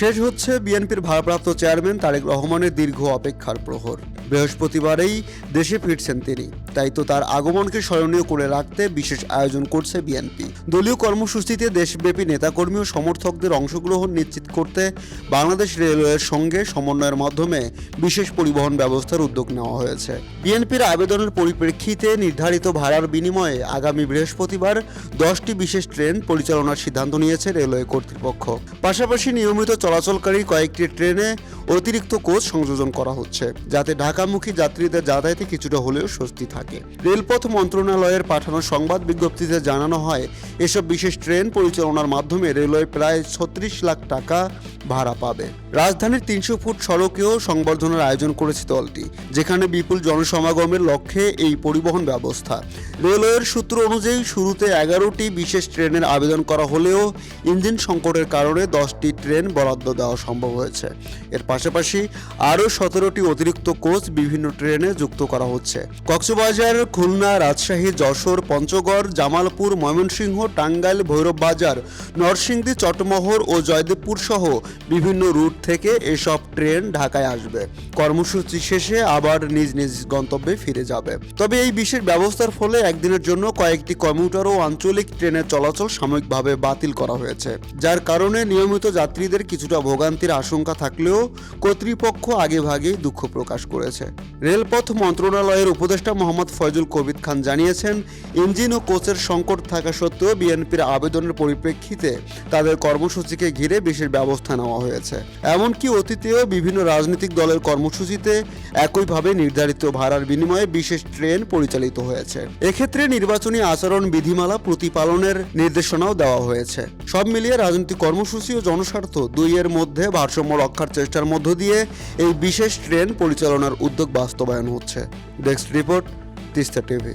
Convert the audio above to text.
শেষ হচ্ছে বিএনপির ভারপ্রাপ্ত চেয়ারম্যান তারেক রহমানের দীর্ঘ অপেক্ষার প্রহর। বৃহস্পতিবারেই দেশে ফিরছেন তিনি। তাই তো তার আগমনকে স্মরণীয় করে রাখতে বিশেষ আয়োজন করছে বিএনপি। দলীয় কর্মসূচিতে দেশব্যাপী নেতাকর্মী ও সমর্থকদের অংশগ্রহণ নিশ্চিত করতে বাংলাদেশ রেলওয়ের সঙ্গে সমন্বয়ের মাধ্যমে বিশেষ পরিবহন ব্যবস্থার উদ্যোগ নেওয়া হয়েছে। বিএনপির আবেদনের পরিপ্রেক্ষিতে নির্ধারিত ভাড়ার বিনিময়ে আগামী বৃহস্পতিবার দশটি বিশেষ ট্রেন পরিচালনার সিদ্ধান্ত নিয়েছে রেলওয়ে কর্তৃপক্ষ। পাশাপাশি নিয়মিত চলাচলকারী কয়েকটি ট্রেনে অতিরিক্ত কোচ সংযোজন করা হচ্ছে, যাতে ঢাকামুখী যাত্রীদের যাতায়াতে কিছুটা হলেও স্বস্তি থাকে। রেলপথ মন্ত্রণালয়ের পাঠানো সংবাদ বিজ্ঞপ্তিতে জানানো হয়, এসব বিশেষ ট্রেন পরিচালনার মাধ্যমে রেলওয়ে প্রায় ছত্রিশ লাখ টাকা ভাড়া পাবে। রাজধানীর তিনশো ফুট সড়কেও সংবর্ধনার আয়োজন করেছে দলটি, যেখানে বিপুল জনসমাগমের লক্ষ্যে এই পরিবহন ব্যবস্থা। রেলওয়ের সূত্র অনুযায়ী, শুরুতে এগারোটি বিশেষ ট্রেনের আবেদন করা হলেও ইঞ্জিন সংকটের কারণে দশটি ট্রেন বরাদ্দ দেওয়া সম্ভব হয়েছে। এর পাশাপাশি আরও সতেরোটি অতিরিক্ত কোচ বিভিন্ন ট্রেনে যুক্ত করা হচ্ছে। কক্সবাজার, খুলনা, রাজশাহী, যশোর, পঞ্চগড়, জামালপুর, ময়মনসিংহ, টাঙ্গাইল, ভৈরব বাজার, নরসিংদী, চটমোহর ও জয়দেবপুর সহ বিভিন্ন রুট থেকে এসব ট্রেন ঢাকায় আসবে। কর্মসূচি শেষে আবার নিজ নিজ গন্তব্যে ফিরে যাবে। তবে এই বিশেষ ব্যবস্থার ফলে একদিনের জন্য কয়েকটি কমিউটার ও আঞ্চলিক ট্রেনের চলাচল সাময়িকভাবে বাতিল করা হয়েছে। যার কারণে নিয়মিত যাত্রীদের কিছুটা ভোগান্তির আশঙ্কা থাকলেও কর্তৃপক্ষ আগেভাগেই দুঃখ প্রকাশ করেছে। রেলপথ মন্ত্রণালয়ের উপদেষ্টা মোহাম্মদ ফয়জুল কবির খান জানিয়েছেন, ইঞ্জিন ও কোচের সংকট থাকা সত্ত্বেও বিএনপির আবেদনের পরিপ্রেক্ষিতে তাদের কর্মসূচিকে ঘিরে বিশেষ ব্যবস্থা নেওয়া হয়েছে। এমনকি অতীতেও বিভিন্ন রাজনৈতিক দলের কর্মসূচিতে একইভাবে নির্ধারিত ভাড়ার বিনিময়ে বিশেষ ট্রেন পরিচালিত হয়েছে। এক্ষেত্রে নির্বাচনী আচরণ, বিধিমালা প্রতিপালনের নির্দেশনাও দেওয়া হয়েছে। সব মিলিয়ে রাজনৈতিক কর্মসূচি ও জনস্বার্থ দুইয়ের মধ্যে ভারসাম্য রক্ষার চেষ্টার মধ্য দিয়ে এই বিশেষ ট্রেন পরিচালনার উদ্যোগ বাস্তবায়ন হচ্ছে। Desk report, Teesta TV.